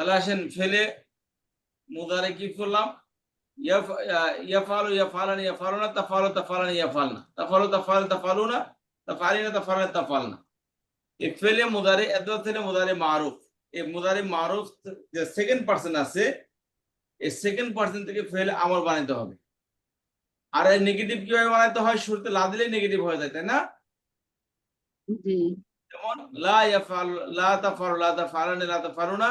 তাহলে আসেন ফেলে মুদারে কি করলাম? ইয়াফালু ইয়াফালানি ইয়াফালুনা তাফালু তাফালানি ইয়াফালনা। তাফালু তাফাল তাফালুনা তাফালিনা তাফালানা তাফালনা। এই ফেলে মুদারে এত থেকে মুদারে মারুফ। এই মুদারে মারুফ যে সেকেন্ড পার্সন আছে এই সেকেন্ড পার্সন থেকে ফেলে আমল বানাইতে হবে। আর এই নেগেটিভ কীভাবে বানাইতে হয়? শুরুতে লা দিলে নেগেটিভ হয়ে যায় তাই না? যেমন লা ইয়াফাল লা তাফালু লা তাফালানি লা তাফালুনা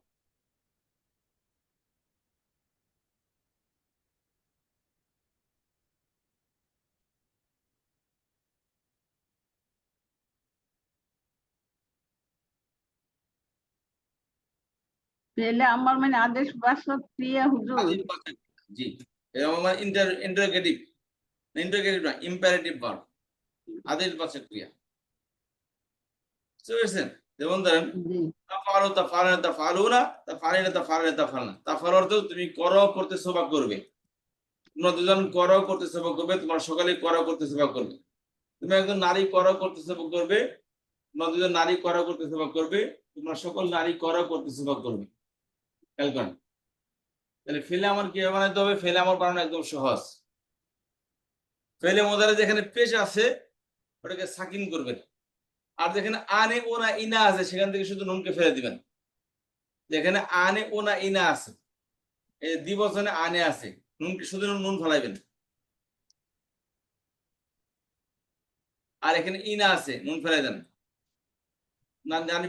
পেলে আমার মানে আদেশ হুজুর। জি এরকম আমার ইন্টার ইন্টারোগেটিভ ইন্টারোগেটিভ না ইম্পারেটিভ ভার্ব আদেশ বাচক ক্রিয়া বুঝতে পেরেছেন? যেমন ধরেন তাফালু তাফালানা তাফালুনা তাফালিনা তাফালানা তাফালনা তাফাল অর্থ তুমি করো করতে সেবা করবে। তোমরা দুজন করো করতে সেবা করবে। তোমার সকালে করো করতে সেবা করবে। তুমি একজন নারী করো করতে সেবা করবে। তোমরা দুজন নারী করো করতে সেবা করবে। তোমরা সকল নারী করো করতে সেবা করবে। খেয়াল তাহলে ফেলে আমার কি বানাইতে হবে? ফেলে আমার বানানো একদম সহজ। ফেলে মোদারে যেখানে পেশ আছে, ওটাকে সাকিন করবেন। আর যেখানে আনে, ওনা, ইনা আছে, সেখান থেকে শুধু নুনকে ফেলে দিবেন। যেখানে আনে, ওনা, ইনা আছে এই দ্বিবচনে আনে আছে, নুনকে শুধু নুন ফেলাইবেন। আর এখানে ইনা আছে, নুন ফেলাই দেন না, জানি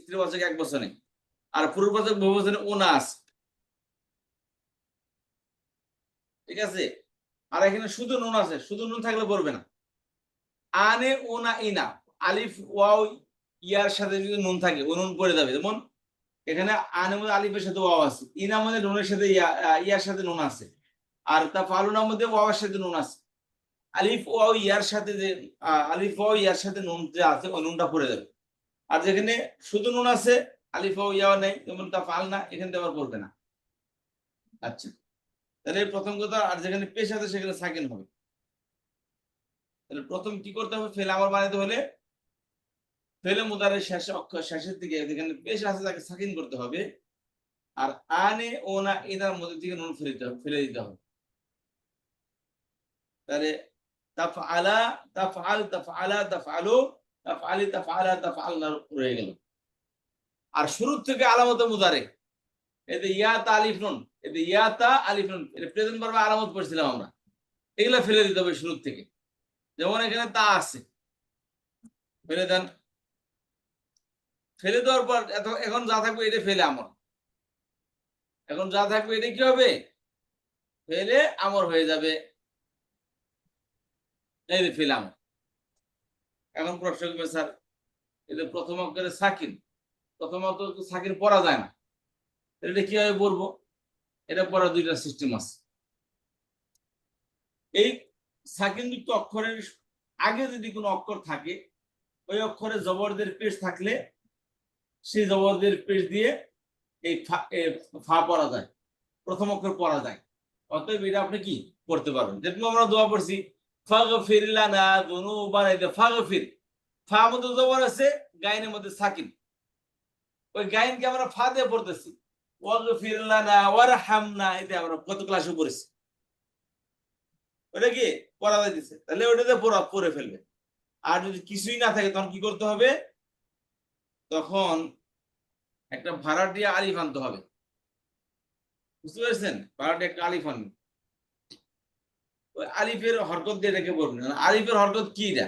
স্ত্রী বাচক এক বছরে আর পূর্ববাচক বহু বছরে ওনা আছে। ঠিক আছে? আর এখানে শুধু নুন আছে, শুধু নুন থাকলে পড়বে না। আনে, ওনা, ইনা। আলিফ, ওয়াও, ইয়ার সাথে যদি নুন থাকে, ও নুন পড়ে যাবে। যেমন এখানে আনের মধ্যে আলিফের সাথে ওয়াও আছে ইনার মধ্যে নুনের সাথে ইয়া ইয়ার সাথে নুন আছে। আর তা ফালুনার মধ্যে ওয়াওয়ার সাথে নুন আছে। আলিফ, ওয়াও, ইয়ার সাথে যে আলিফ, ওয়াও, ইয়ার সাথে নুন যে আছে ওই নুনটা পড়ে যাবে। আর যেখানে শুধু নুন আছে আলিফ ওয়াও ইয়াও নেই যেমন তা ফাল না, এখানে তো আবার পড়বে না। আচ্ছা। তাহলে প্রথম কথা, আর যেখানে পেশ আছে সেখানে সাকিন হবে। তাহলে প্রথম কি করতে হবে? ফেলে আমার বানাইতে হলে ফেলে মুদারের শেষে, অক্ষর শেষের দিকে যেখানে পেশ আছে তাকে সাকিন করতে হবে। আর আনে ও না এনার মধ্যে থেকে নুন ফেলে দিতে হবে, ফেলে দিতে হবে। তাহলে তাফআলা, তাফআল, তাফআলা, তাফআলু, তাফআলি, তাফআলা তাফআলনা রয়ে গেল। আর শুরু থেকে আলামত মুদারে এতে ইয়াতা আলিফ এতে ইয়াতা আলিফ এটা প্রেজেন্ট ভার্বে আলামত পড়ছিলাম আমরা। এগুলা ফেলে দিতে হবে শুরু থেকে। যেমন এখানে তা আছে। ফেলে দেন। ফেলে দেওয়ার পর এত এখন যা থাকবে এটা ফেলে আমর এখন যা থাকবে এটা কি হবে? ফেলে আমর হয়ে যাবে। এই ফেলে আমর এখন প্রশ্ন করবে, স্যার এটা প্রথম অক্ষরে সাকিন। প্রথম অক্ষর তো সাকিন পড়া যায় না। এটা কীভাবে পড়ব এটা পড়ার দুইটা সিস্টেম আছে। এই সাকিনযুক্ত অক্ষরের আগে যদি কোনো অক্ষর থাকে, ওই অক্ষরে জবরদের পেশ থাকলে সেই জবরদের পেশ দিয়ে এই ফা- পড়া যায়। প্রথম অক্ষর পড়া যায়। অতএব এটা আপনি কি করতে পারবেন? যেরকম আমরা দোয়া পড়ছি, ফাগফির লানা এটা ফাগফির। ফা মধ্যে জবর আছে গাইনের মধ্যে সাকিন। ওই গাইনকে আমরা ফাঁদে পড়তেছি। ওটা কি? ফেলবে। আর যদি না থাকে, তখন আলিফ আনতে হবে? বুঝতে পেরেছেন? একটা ওই আলিফের হরকত দিয়ে রেখে পড়বেন। আলিফের হরকত কি এটা?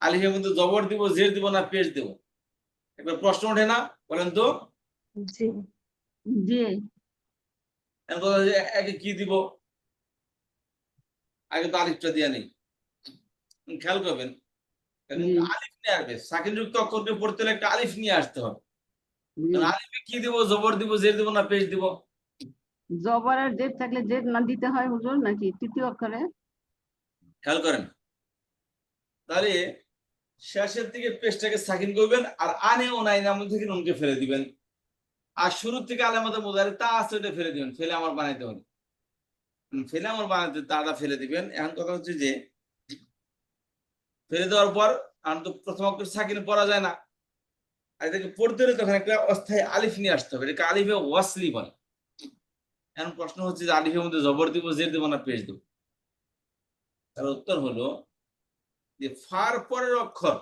আলিফের মধ্যে জবর দিব, জের দিব না পেশ দিব? একবার প্রশ্ন ওঠে না? বলেন তো। একে কি দিব? আগে তো আলিফটা দিয়ে নেই। খেয়াল করবেন। আলিফ নিয়ে আসবে। সাকিন যুক্ত অক্ষরকে পড়তে হলে একটা আলিফ নিয়ে আসতে হবে। আলিফে কি দিব? জবর দিব জের দিব না পেশ দিব? জবর আর জেদ থাকলে জেদ না দিতে হয় হুজুর নাকি? তৃতীয় অক্ষরে? খেয়াল করেন। তাহলে শেষের দিকে পেস্টটাকে সাকিন করবেন আর আনে ও নাইনার মধ্যে থেকে নুনকে ফেলে দিবেন। আর শুরুর থেকে আলামত মোজারে তা আছে ওটা ফেলে দিবেন, ফেলে আমার বানাইতে হবে। ফেলে আমার বানাইতে তাটা ফেলে দিবেন। এখন কথা হচ্ছে যে, ফেলে দেওয়ার পর আমি তো প্রথম অক্ষর সাকিন পড়া যায় না। আর এটাকে পড়তে হলে তখন একটা অস্থায়ী আলিফ নিয়ে আসতে হবে। এটাকে আলিফে ওয়াসলি বলে। এখন প্রশ্ন হচ্ছে যে আলিফের মধ্যে জবর দিব জের দেবো না পেশ দেবো? তার উত্তর হলো ফার পরের অক্ষর।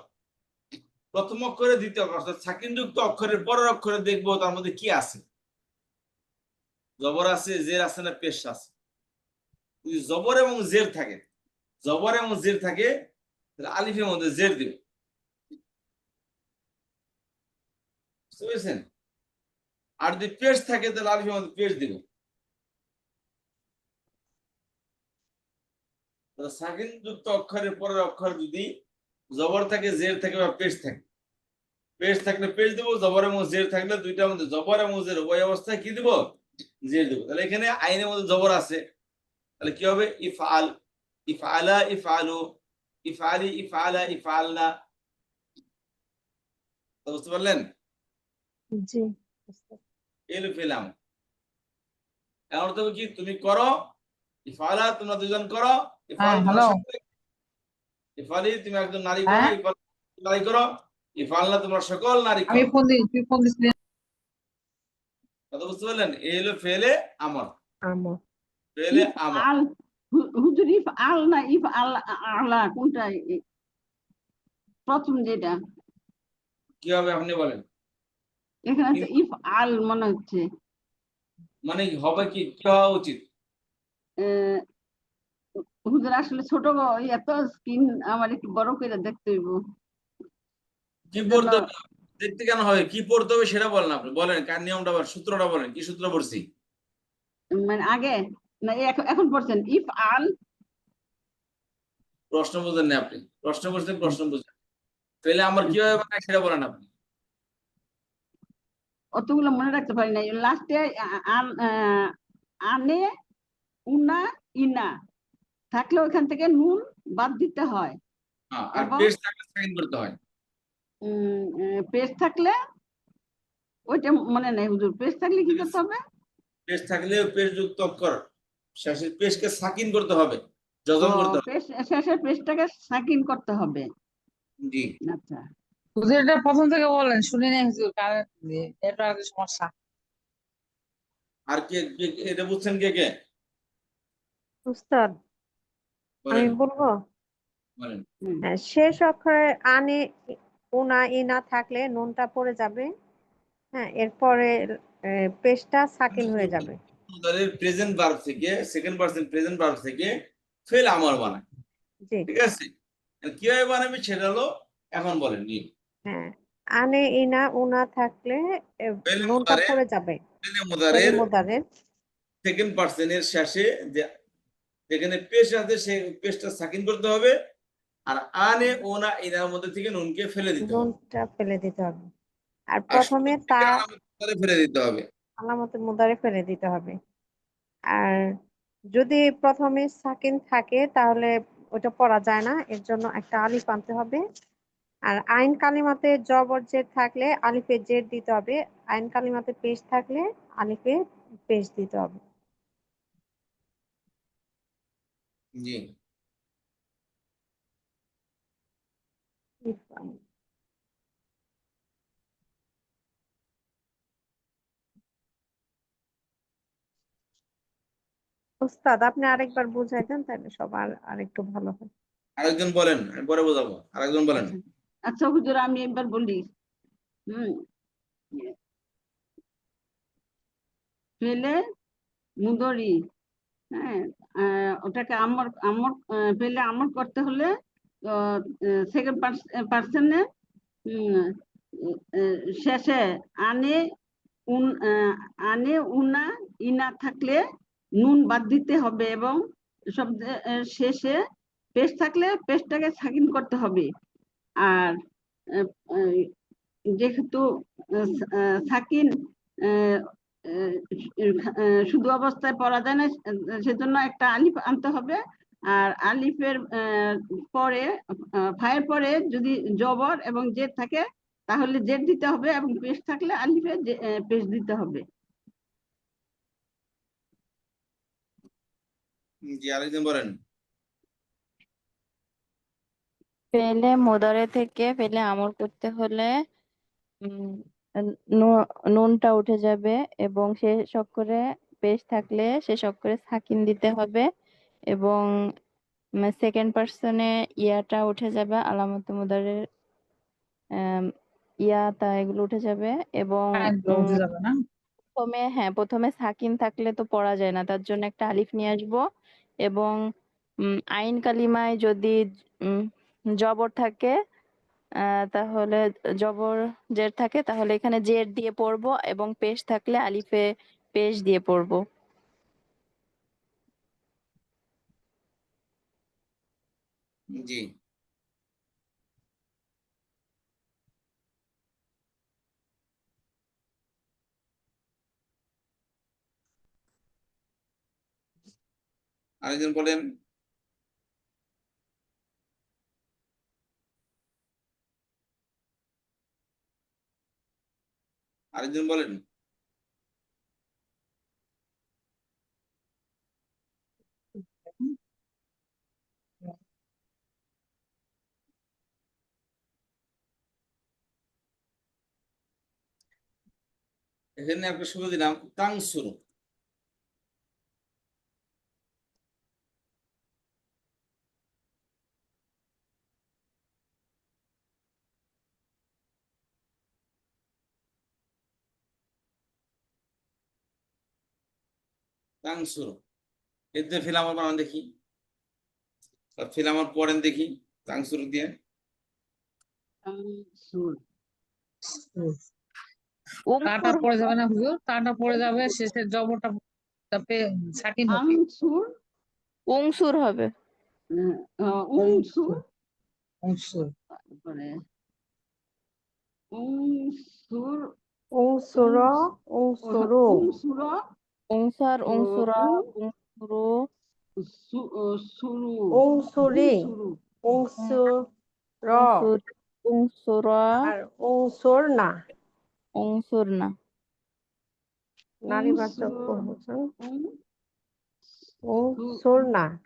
প্রথম অক্ষরে, দ্বিতীয় অক্ষর, অর্থাৎ সাকিনযুক্ত অক্ষরের পরের অক্ষরে দেখব তার মধ্যে কি আছে। জবর আছে, জের আছে না পেশ আছে। জবর এবং জের থাকে। জবর এবং জের থাকে, তাহলে আলিফের মধ্যে জের দিব। আর যদি পেশ থাকে, তাহলে আলিফের মধ্যে পেশ দিব। সাকিন যুক্ত অক্ষরের পরের অক্ষর যদি জবর থাকে জের থাকে বা পেশ থাকে। পেশ থাকলে পেশ দেবো জবর এবং জের থাকলে দুইটার মধ্যে জবর এবং জের ওই অবস্থায় কি দিব? জের দেবো। তাহলে এখানে আইনের মধ্যে জবর আছে। তাহলে কি হবে? ইফআল ইফআলা ইফআলু ইফআলি ইফআলা ইফআলনা। তো বুঝতে পারলেন? এলো ফেলাম। এখন তুমি কি? তুমি করো ইফালা তোমরা দুজন করো। ইফাল হ্যাঁ, ইফালি তুমি একজন নারী করো হ্যাঁ? নারী করো। ইফালনা তোমরা সকল নারী আমি ফোন দিই তুই ফোন দিছিলি কথা বুঝতে পারলেন? এই হলো ফেলে আমর আমো ফেলে আমর হুজুর ইফ আল না ইফ আল আলা কোনটা? প্রথম যেটা। কি হবে আপনি বলেন। এখানে ইফ আল মনে হচ্ছে। মানে হবে কি? কি হওয়া উচিত? হুজুর আসলে ছোট এত স্কিন আমার একটু বড় করে দেখতে হইব। কি পড়তে দেখতে কেন হবে? কি পড়তে হবে সেটা বলেন আপনি। বলেন কার নিয়মটা বলেন সূত্রটা বলেন কি সূত্র পড়ছি? মানে আগে? না এখন এখন পড়ছেন। ইফ আল প্রশ্ন বুঝেন না আপনি। প্রশ্ন করছেন প্রশ্ন বুঝেন। ফেলে আমার কি হবে মানে সেটা বলেন আপনি। অতগুলো মনে রাখতে পারি না লাস্টে আনে উনা ইনা। থাকলে ওখান থেকে নুন বাদ দিতে হয়। হ্যাঁ, আর এবং- থাকলে সাইন করতে হয়। পেস্ট থাকলে ওইটা মনে নাই হুজুর। পেস্ট থাকলে কি করতে হবে? পেজ থাকলে পেজ যুক্ত অক্ষর পেজকে সাকিন করতে হবে যজম করতে হবে। শেষে পেস্টটাকে সাকিন করতে হবে। জি। আচ্ছা। হুজুর এটা প্রথম থেকে বলেন শুনি নাই হুজুর কারণ এটা সমস্যা? আর কে- এটা বুঝছেন কে কে? উস্তাদ আমি বলেন। বলব? বলেন। হ্যাঁ, শেষ অক্ষরে আনে উনা ইনা থাকলে নুনটা পড়ে যাবে হ্যাঁ এরপরে আহ, পেশটা সাকিন হয়ে যাবে। প্রেজেন্ট ভার্ব থেকে সেকেন্ড পারসন প্রেজেন্ট ভার্ব থেকে ফেল আমার বানায়। জি। ঠিক আছে? আর কীভাবে বানাবে সেটা হলো এখন বলেন জি হ্যাঁ আনে ইনা উনা থাকলে ফেল নুনটা মুদারে পড়ে যাবে। ফেলে মুদারের ফেলে মুদারের সেকেন্ড পার্সনের শেষে যে যেখানে পেশ আছে সেই পেশটা সাকিন করতে হবে। আর আনে ওনা এনার মধ্যে থেকে নুনকে ফেলে দিতে হবে। নুনটা ফেলে দিতে হবে। আর প্রথমে তা আলামত ফেলে দিতে হবে। আলামতের মুদারে ফেলে দিতে হবে। আর যদি প্রথমে সাকিন থাকে তাহলে ওটা পড়া যায় না। এর জন্য একটা আলিফ আনতে হবে। আর আইন কালিমাতে জবর জের থাকলে আলিফে জের দিতে হবে। আইন কালিমাতে পেশ থাকলে আলিফে পেশ দিতে হবে। জি। ওস্তাদ আপনি আরেকবার বুঝাই দেন তাহলে সবার আরেকটু ভালো হয়। আরেকজন বলেন আমি পরে বোঝাবো। আরেকজন বলেন। আচ্ছা হুজুর আমি একবার বলি। হুম। পেলে মুদরি। হ্যাঁ ওটাকে আমর আমর পেলে আমর করতে হলে সেকেন্ড পার্সনে শেষে আনে উন আনে উনা ইনা থাকলে নুন বাদ দিতে হবে এবং শব্দের আহ, শেষে পেস্ট থাকলে পেস্টটাকে সাকিন করতে হবে। আর যেহেতু সাকিন শুধু অবস্থায় পড়া যায় না সেজন্য একটা আলিফ আনতে হবে। আর আলিফের আহ, পরে ফায়ের পরে যদি জবর এবং জেদ থাকে তাহলে জেদ দিতে হবে এবং পেশ থাকলে আলিফে পেশ দিতে হবে। জি আরেকজন বলেন। ফেলে মোদারে থেকে ফেলে আমল করতে হলে নুনটা উঠে যাবে এবং শেষ অক্ষরে পেশ থাকলে শেষ অক্ষরে সাকিন দিতে হবে এবং সেকেন্ড পার্সনে ইয়াটা উঠে যাবে আলামত মুদারের ইয়া তা এগুলো উঠে যাবে এবং না? প্রথমে হ্যাঁ প্রথমে সাকিন থাকলে তো পড়া যায় না তার জন্য একটা আলিফ নিয়ে আসব এবং আইন কালিমায় যদি জবর থাকে তাহলে জবর জের থাকে, তাহলে এখানে জের দিয়ে পড়ব এবং পেশ থাকলে আলিফে পেশ দিয়ে পড়ব। জি। আরেকজন বলেন আরেকজন বলেন। এখানে আপনার শুভ দিলাম তাংসুরু। তাংসুরু এতে ফিলামর বানান দেখি ফিলামর পড়েন দেখি তাংসুরু দিয়ে তাটা পড়ে যাবে না হুজুর তাটা পড়ে যাবে শেষের জবরটা তারপরে সাকিন হবে উংসুর হবে উনসুর অংশুর তারপরে উনসুর উংসুর উংসুরু 옹살, 그 옹수라, 옹수루, 그 수, 어, 수루. 옹수리, 수루. 옹수러, 옹수- 옹수라, 알, 옹솔나. 옹수르나. 나리 맞죠? 옹수러. 무슨? 옹, 옹솔나.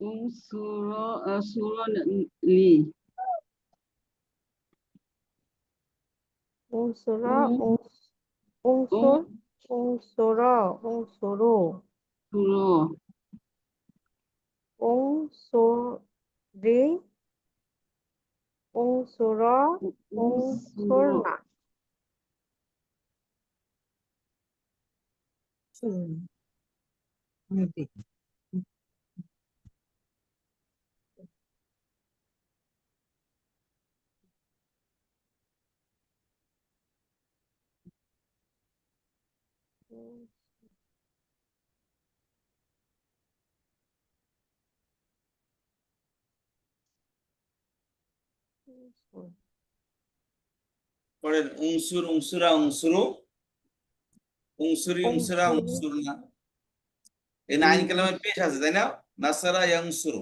옹수러, 어, 수러리. 옹수라, 옹- 옹솔, 옹, বহুবচন উং- উংসুর না উনসুর আহ, সুর লি উংসুর উং- উংস- উংসুর উংসুর উংসুরু সুর উংসুরি উংসুর উংসুর না পড়েন উংসুর উংসুরা উংসুরু। উংসুরি উংসুরা উংসুরি। উংসুরনা এই আইন কালামে পেশ আছে তাই না? নাসারা ইয়াংসুরু।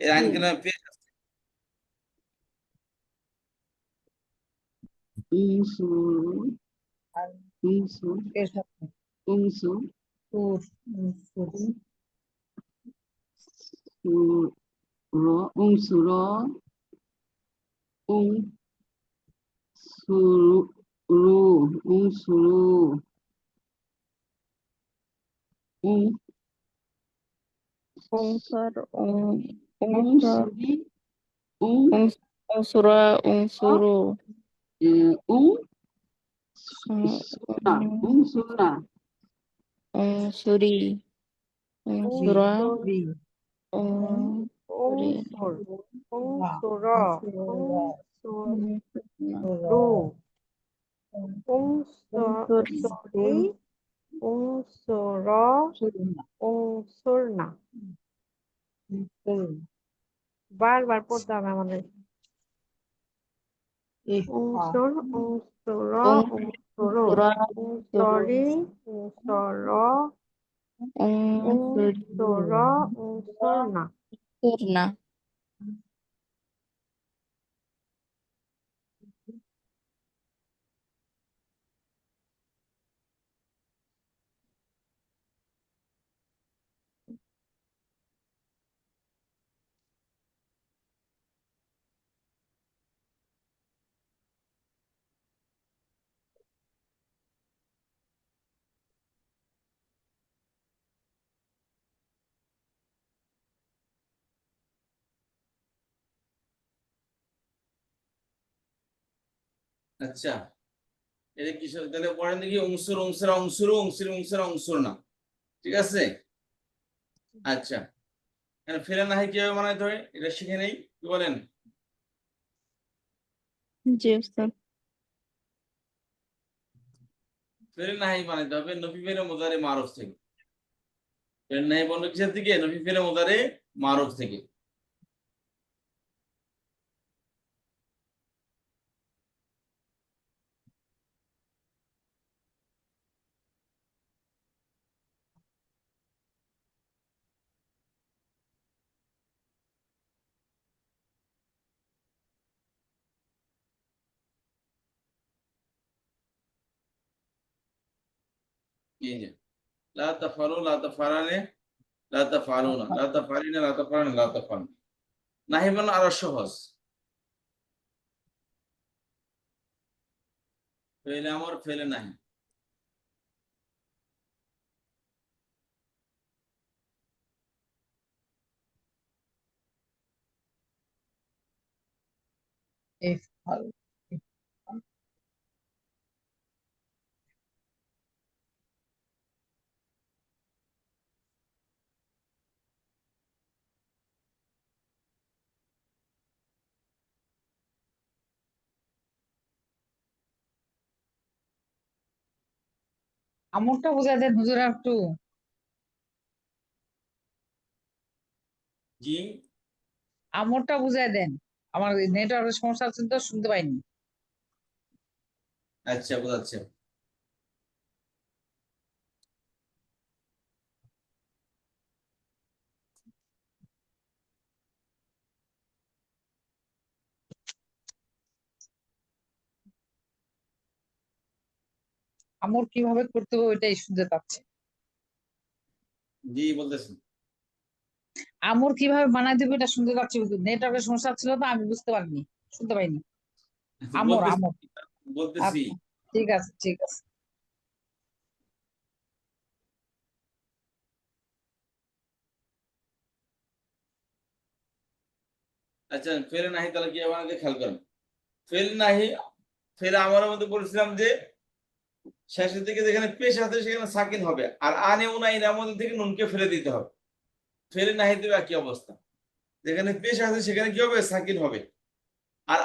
এই আইন। কালামে পেশ আছে। উনসুর উনসুর উনসুর সুর উনসুর ung suru lu ung sulu ung unsur ung unsur ung unsura unsuru ung sura ung sura ung suri ung sura উংসুর উংসুরু উংসুরি উংসুর উংসুর না বারবার পড়তে হবে আমাদের উংসুর উংসুর উং- উংসুরু উনসুরা উনসরি উনসর Turna. আচ্ছা। এটা কি সব- তাহলে পড়েন দেখি অংশুর অংশুরা অংশুরু অংশুর অংশুরা অংশুর না। ঠিক আছে? আচ্ছা। ফেলে না হয় কীভাবে বানাইতে হয়? এটা শিখে নেই কি বলেন? জি উস্তাদ ফেলে না হয় বানাইতে হবে নফি ফেলে মোদারে মারুফ থেকে। ফেলে না হয় কিসের থেকে? নফি ফেলে মোদারে মারুফ থেকে। এই যে লা তাফালু লা তাফালানে লা তাফালুনা লা তাফালিনা লা তাফালানা লা তাফালুন নাহি মানে আরও সহজ ফেলে আমার ফেলে নাহি ইফআল আমরটা বোঝা দেন হুজুর একটু। জি। আমরটা বুঝাই দেন। আমার নেটওয়ার্কের সমস্যা আছে তো শুনতে পাইনি। আচ্ছা বোঝাচ্ছে। আমর কীভাবে করতে হবে ওইটাই শুনতে পাচ্ছি জি বলতেছি। আমর কীভাবে বানাই দেবে এটা শুনতে পাচ্ছি নেটওয়ার্কের সমস্যা ছিল তো আমি বুঝতে পারিনি শুনতে পাইনি। আমর আমর। বলতেছি। আচ্ছা, ঠিক আছে ঠিক আছে। আচ্ছা ফেলে নাহি তাহলে কি আমাকে খেয়াল করেন? ফেল নাহি ফেলে আমার মধ্যে বলছিলাম যে শেষের দিকে যেখানে পেশ আছে সেখানে সাকিন হবে। আর আনে উনা ইনার মধ্যে থেকে নুনকে ফেলে দিতে হবে। ফেলে নাহি দেবে একই অবস্থা? যেখানে পেশ আছে সেখানে কি হবে? সাকিন হবে। আর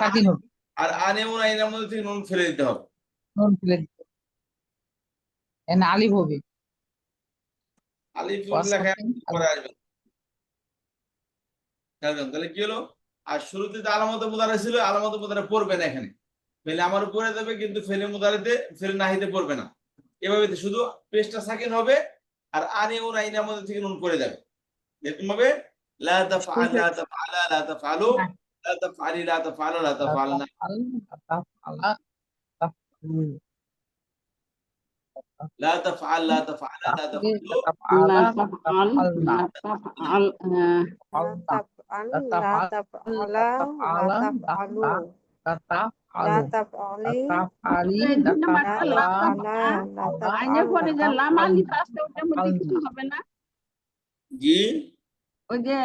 আর আনে উনা ইনার মধ্যে থেকে নুন ফেলে দিতে হবে। নুন ফেলে দিতে এন আলিফ হবে। আলিফ লেখা পরে আসবে তাহলে কি হলো? আর শুরুতে তো আলামত মুদারা ছিল আলামত মুদারা পড়বে না এখানে। ফেলে আমার পড়ে যাবে কিন্তু ফেলে মুদারিতে ফেলে নাহিতে পড়বে না এভাবে তো শুধু পেস্টটা সাকিন হবে আর আনে ও নাইনের মধ্যে থেকে নুন পড়ে যাবে এরকম ভাবে লা তাফআল লা তাফআলা লা তাফআলু লা তাফআলি লা তাফআলু লা তাফআলনা আল তাফআলা তাফআলু লা তাফআল লা তাফআলা লা তাফআলু লা তাফআলা তাফআল তাফআলনা লা তাফআল আহ, لا তাফআলনা تفعل لا تفعل لا تفعلوا তাফআলু لا تفعلي তাফআলি এই দুই নাম্বারটা লা তাফআলা তাফআল, لا আইনের জি ওই যে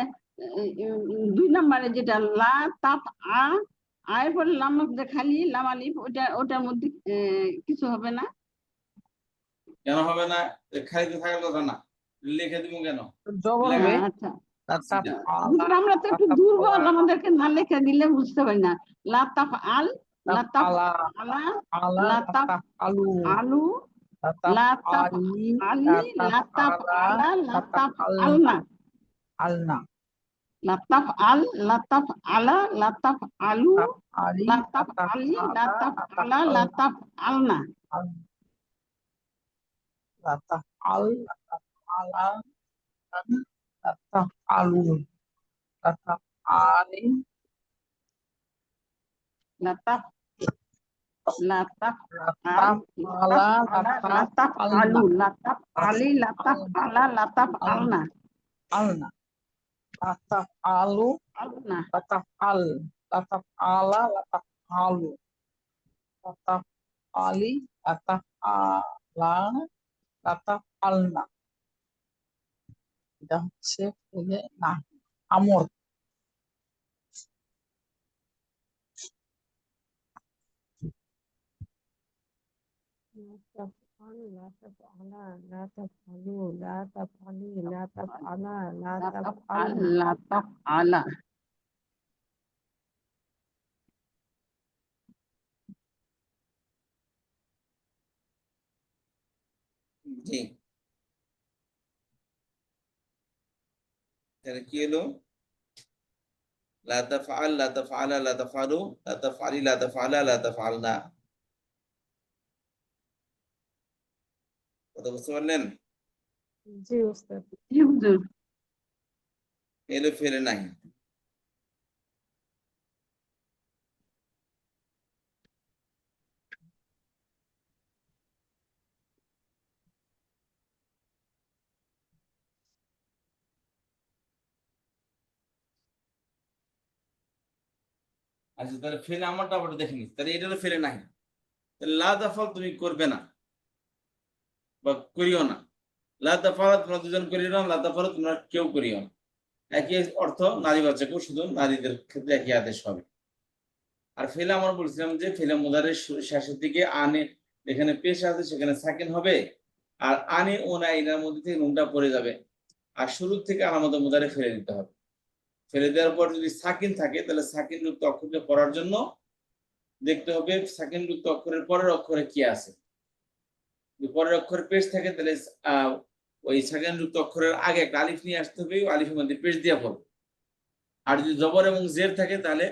দুই নম্বরে যেটা লা তাপ আ আয়ের পরে লাম যে খালি ওটা ওটার মধ্যে কিছু হবে না কেন হবে না খাইতে থাকার কথা না লিখে দিব কেন জবর হবে আচ্ছা আমরা তো একটু দুর্বল আমাদেরকে না লেখা দিলে বুঝতে পারি না লা তাপ আল লা তাপ তাফআলা আলা আলা লা তাফ- তাফআলু আলু লা তাপ তাফআলি আলি লা তাপ আলা লা তাপ আলনা আলনা লা তাপ আল লা তাপ আলা লা তাপ আলু তাফআলি লা তাপ আলি লা তাপ আলা লা তাপ আলনা লাতা আল লাতা আলা লাতা আলু লাতা আলি লাতাফ লাতাফ লাতা আল আলা লাতাফ আলা লাতা লাতাফ আলু লাতাফ আলি লাতাফ আলা লাতাফ আলনা আলনা লাতা আলু আলনা লাতা আল লাতা আলা লাতা আলু لا تفعل لا تفعلا لا تفعلوا لا تفعلي لا تفعلا لا লাতাফ আল تفعلن লাতাফ আলা জি তাহলে কি হলো লা তাফআল লা তাফআলা লা তাফআলু লা তাফআলি লা তাফআলা লা তাফআলনা কথা বুঝতে পারলেন? জি উস্তাদ জি হুজুর। এলো ফেলে নাই। আচ্ছা তাহলে ফেলে আমারটা আবার দেখে নিস। তাহলে এটা ফেলে নাই। তাহলে লা দাফাল তুমি করবে না। বা করিও না। লা দাফাল তোমরা দুজন করিও না, লা দাফাল তোমরা কেউ করিও না। একই অর্থ নারী বাচ্চাকেও শুধু নারীদের ক্ষেত্রে একই আদেশ হবে। আর ফেলে আমরা বলছিলাম যে ফেলে মোদারের শেষের দিকে আনে, যেখানে পেশ আছে সেখানে সাকিন হবে। আর আনে ও না এনার মধ্যে থেকে নুনটা পড়ে যাবে। আর শুরু থেকে আলামত মোদারে ফেলে দিতে হবে। ফেলে দেওয়ার পর যদি সাকিন থাকে, তাহলে সাকিন যুক্ত অক্ষরকে পড়ার জন্য দেখতে হবে। সাকিন যুক্ত অক্ষরের পরের অক্ষরে কি আছে? পরের অক্ষরে পেশ থাকে তাহলে ওই সাকিন যুক্ত অক্ষরের আগে একটা আলিফ নিয়ে আসতে হবে আলিফের মধ্যে পেশ দিয়ে পড়বে আর যদি জবর এবং জের থাকে তাহলে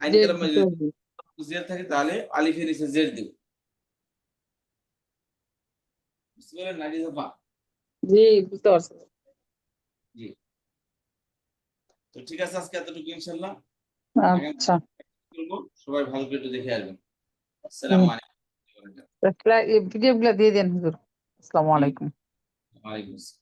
আইন জের কালামে যদি জের থাকে তাহলে আলিফের নিচে জের দিব। বুঝতে পারলেন নাকি দফা? জি বুঝতে পারছি। তো ঠিক আছে আজকে এতটুকু ইনশাল্লাহ আচ্ছা। সবাই ভালো করে একটু দেখে আসবেন। আসসালামু আলাইকুম। ভিডিও গুলা দিয়ে দেন হুজুর। আসসালামু আলাইকুম। ওয়ালাইকুম আসসালাম।